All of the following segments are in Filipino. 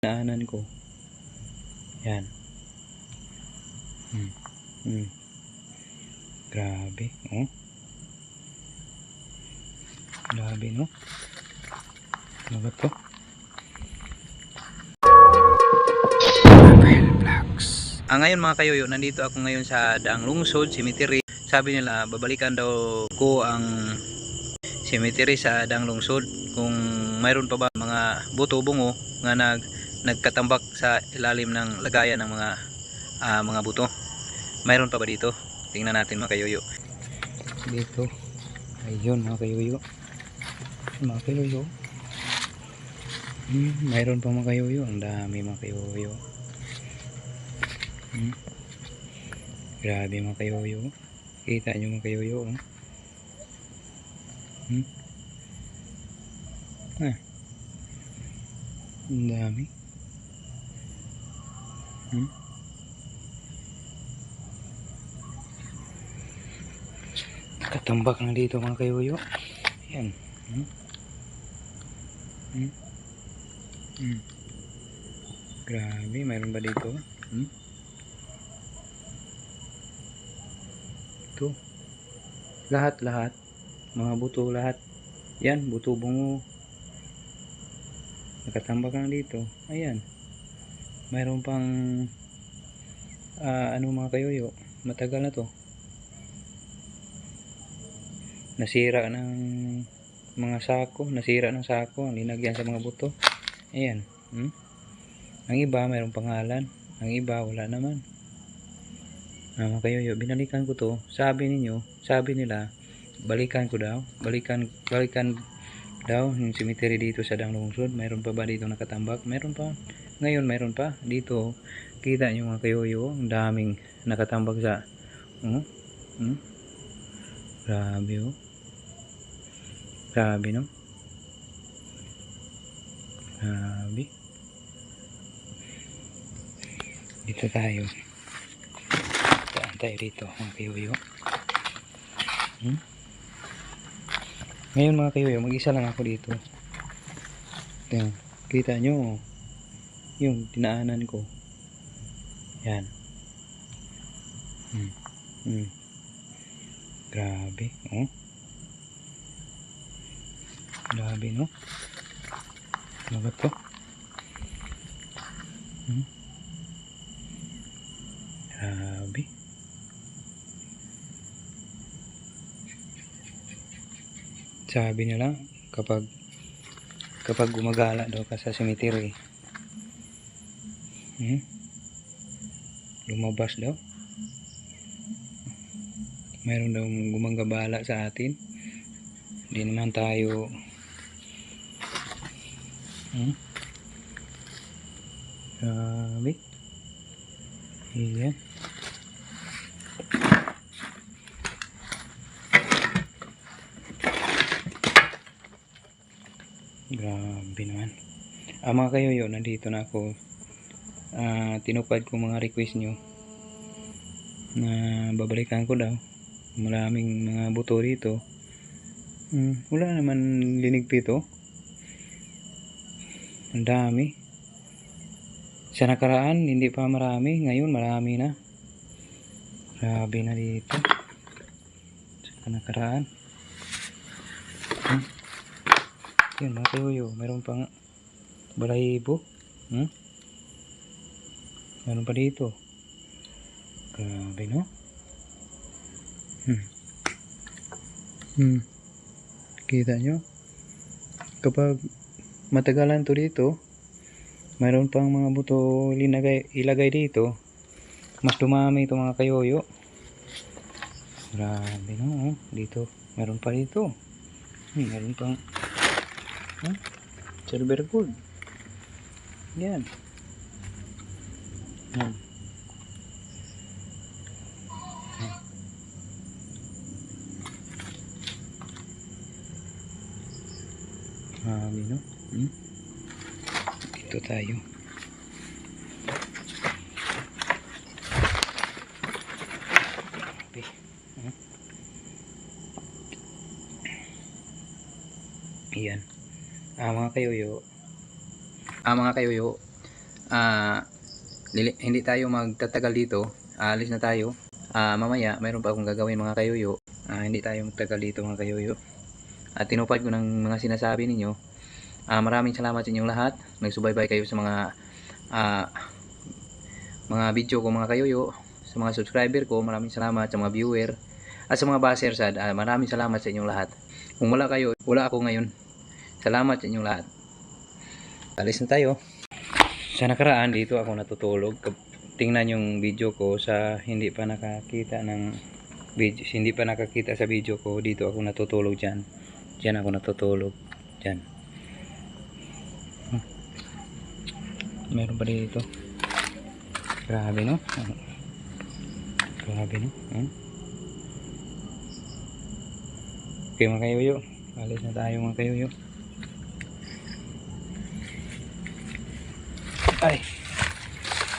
Naanan ko. Yan. Hmm. Hmm. Grabe. Oh. Grabe, no? Ano ba to? Ah, ngayon mga kayoyo, nandito ako ngayon sa Daang Lungsod, Cemetery. Sabi nila, babalikan daw ko ang cemetery sa Daang Lungsod kung mayroon pa ba mga buto bungo nga nag nagkatambak sa ilalim ng lagayan ng mga ah, mga buto. Mayroon pa ba dito? Tingnan natin mga kayoyo. Dito. Ayun mga kayoyo. Mga kayoyo. Hmm, mayroon pa mga kayoyo. Ang dami mga kayoyo. Hmm. Grabe mga kayoyo. Kita nyo mga kayoyo. Oh. Hmm. Ah. Ang dami. Hmm. Nakatambak na dito mga kayoyo. Ayan. Hmm. Hmm. Hmm. Grabe, mayroon ba dito? Hmm? Ito. Lahat, lahat. Mga buto, lahat. Yan, buto bungo. Nakatambak na dito. Ayan. Mayroon pang ah, ano mga kayoyo. Matagal na to. Nasira ng mga sako. Nasira ng sako. Linagyan sa mga buto. Ayan. Hmm? Ang iba, mayroong pangalan. Ang iba, wala naman. Ah, mga kayoyo, binalikan ko to. Sabi ninyo, sabi nila, balikan ko daw. Balikan, balikan daw yung cemetery dito sa Danglungsod. Mayroon pa ba dito nakatambak? Mayroon pa. Ngayon, mayroon pa. Dito, kita nyo mga kayoyo, ang daming nakatambak sa, oh, hmm? Grabe oh. Grabe no? Grabe. Dito tayo. Daan tayo dito mga kayoyo. Hmm? Ngayon mga kayoyo, mag-isa lang ako dito. Yan. Kita nyo. Yung dinaanan ko. Yan. Hmm. Hmm. Grabe. Oh. Grabe no? Ano ba to? Hmm? Grabe. Sabi nila kapag kapag gumagala daw ka sa cemetery. Hmm? Lumabas daw. Meron daw gumanggabala sa atin. Hindi naman tayo Hmm? Grabe. Ayan. Grabe naman. Ah, mga kayoyo, nandito na ako. Ah, tinupad ko mga request nyo na babalikan ko daw. Maraming mga buto dito. Hmm, wala naman linigpito. Ang dami. Sa nakaraan, hindi pa marami. Ngayon, marami na. Grabe na dito. Sa nakaraan. Hmm? Yun, mga kayoyo. Meron pang balahibo. Hmm? Meron pa dito. Grabe, no? Hmm. Hmm. Kita nyo? Kapag matagalan to dito, mayroon pang mga buto linagay, ilagay dito. Mas dumami itong mga kayoyo. Grabe no, oh. dito. Meron pa dito. Hmm, meron pang huh? silver gold. Yan. Yan. Grabe no. Hmm? Dito tayo. Grabe. Hmm? Ah, mga kayoyo. Ah, mga kayoyo. ah, hindi tayo magtatagal dito. Aalis na tayo. Ah, mamaya, mayroon pa akong gagawin mga kayuyo. Ah, hindi tayo magtagal dito mga kayuyo. At tinupad ko ng mga sinasabi ninyo. Ah, maraming salamat sa inyong lahat. Nagsubaybay kayo sa mga ah, mga video ko mga kayuyo. Sa mga subscriber ko, maraming salamat sa mga viewer. At sa mga baser sad, ah, maraming salamat sa inyong lahat. Kung wala kayo, wala ako ngayon. Salamat sa inyong lahat. Alis na tayo. Sa nakaraan, dito ako natutulog. Tingnan yung video ko sa hindi pa nakakita ng video, hindi pa nakakita sa video ko. Dito ako natutulog dyan. Dyan ako natutulog. Dyan. Hmm. Meron pa dito. Grabe no? Grabe no? Hmm? Okay mga kayuyo. Alis na tayo mga kayuyo. Ay!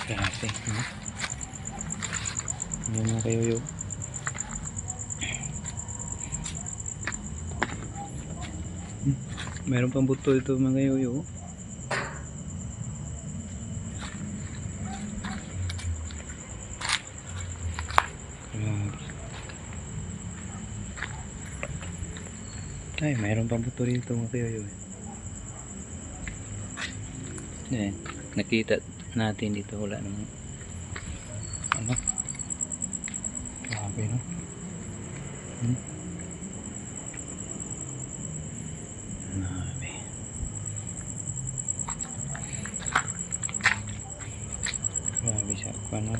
Grabe. Hmm? Yan mga kayuyo. Hmm. Meron pang buto ito mga. Grabe. Ay, mayroon pang buto rito mga kayuyo. Yan. Nakita natin dito wala namang ano. Grabe no? Hmm? grabe. Grabe siya ano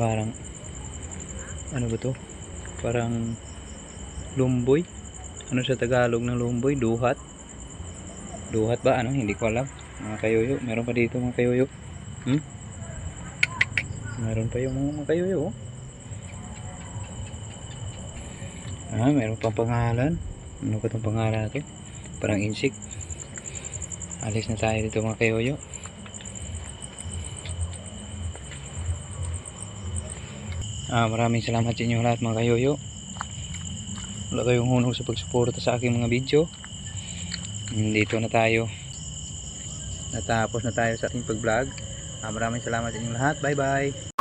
parang ano ba to? Parang lumboy ano sa Tagalog ng lumboy? Duhat? Duhat ba? Ano? Hindi ko alam. Mga kayuyo meron pa dito mga kayuyo hmm? meron pa yung mga kayuyo oh. ah meron pang pangalan. Ano ba itong pangalan natin? Parang insect alis na tayo dito mga kayuyo ah maraming salamat sa inyo lahat mga kayuyo wala kayong hunong sa pagsuporta sa aking mga video. Dito na tayo. Natapos na tayo sa ating pag vlog maraming salamat sa inyong lahat. Bye bye